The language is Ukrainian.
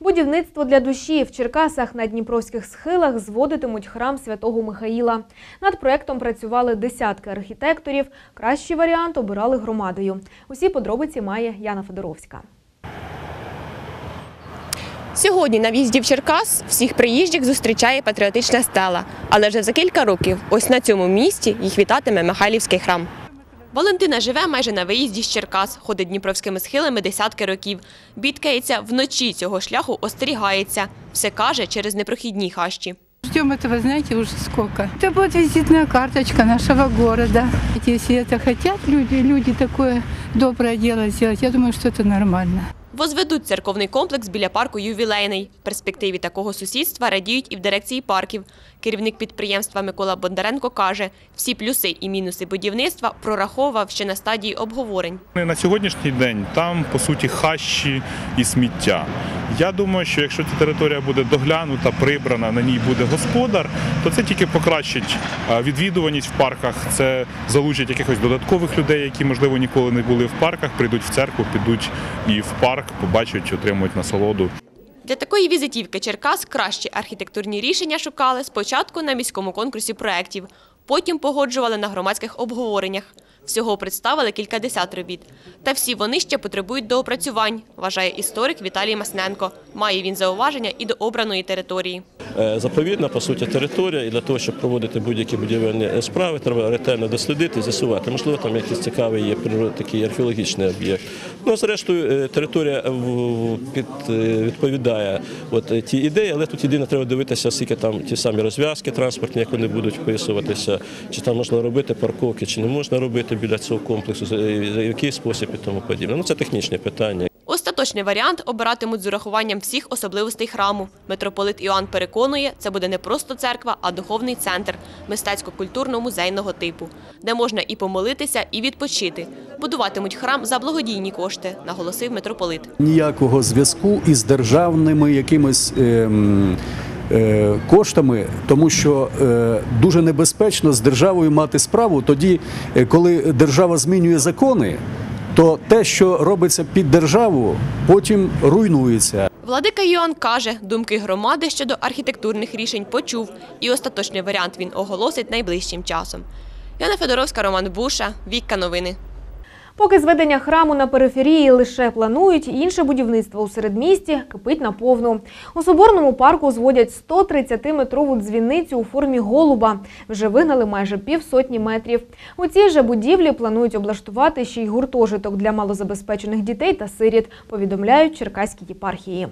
Будівництво для душі в Черкасах на Дніпровських схилах зводитимуть храм святого Михаїла. Над проектом працювали десятки архітекторів. Кращий варіант обирали громадою. Усі подробиці має Яна Федоровська. Сьогодні на в'їзді в Черкас всіх приїжджих зустрічає патріотична стела. Але вже за кілька років ось на цьому місці їх вітатиме Михайлівський храм. Валентина живе майже на виїзді з Черкас, ходить дніпровськими схилами десятки років. Бідкається вночі цього шляху остерігається. Все каже через непрохідні хащі. Ждем этого, знаете, уже сколько. Это будет визитная карточка нашего города. Если это хотят люди, люди такое доброе дело сделать, я думаю, что это нормально. Возведуть церковний комплекс біля парку «Ювілейний». Перспективі такого сусідства радіють і в дирекції парків. Керівник підприємства Микола Бондаренко каже, всі плюси і мінуси будівництва прораховував ще на стадії обговорень. На сьогоднішній день там по суті хащі і сміття. Я думаю, що якщо ця територія буде доглянута, прибрана, на ній буде господар, то це тільки покращить відвідуваність в парках. Це залучить якихось додаткових людей, які можливо ніколи не були в парках, прийдуть в церкву, підуть і в парк, побачать, отримують насолоду. Для такої візитівки Черкас кращі архітектурні рішення шукали спочатку на міському конкурсі проєктів, потім погоджували на громадських обговореннях. Всього представили кількадесят робіт. Та всі вони ще потребують доопрацювань, вважає історик Віталій Масненко. Має він зауваження і до обраної території. Е, Заповідна, по суті, територія, і для того, щоб проводити будь-які будівельні е, справи, треба ретельно дослідити, з'ясувати. Можливо, там якийсь цікавий є такий археологічний об'єкт. Ну, зрештою, е, територія під, відповідає от ті ідеї, але тут єдине треба дивитися, скільки там ті самі розв'язки транспортні, як вони будуть вписуватися, чи там можна робити парковки, чи не можна робити біля цього комплексу, за який спосіб і тому подібне. Ну, це технічне питання. Остаточний варіант обиратимуть з урахуванням всіх особливостей храму. Митрополит Іоанн переконує, це буде не просто церква, а духовний центр мистецько-культурно-музейного типу, де можна і помолитися, і відпочити. Будуватимуть храм за благодійні кошти, наголосив митрополит. ніякого зв'язку із державними якимись. ем, е, Коштами, тому що е, дуже небезпечно з державою мати справу тоді, е, коли держава змінює закони, то те, що робиться під державу, потім руйнується. Владика Йоанн каже, думки громади щодо архітектурних рішень почув, і остаточний варіант він оголосить найближчим часом. Яна Федоровська, Роман Буша, Вікка Новини. Поки зведення храму на периферії лише планують, інше будівництво у середмісті кипить наповну. У Соборному парку зводять 130-метрову дзвіницю у формі голуба. Вже вигнали майже півсотні метрів. У цій же будівлі планують облаштувати ще й гуртожиток для малозабезпечених дітей та сиріт, повідомляють черкаські єпархії.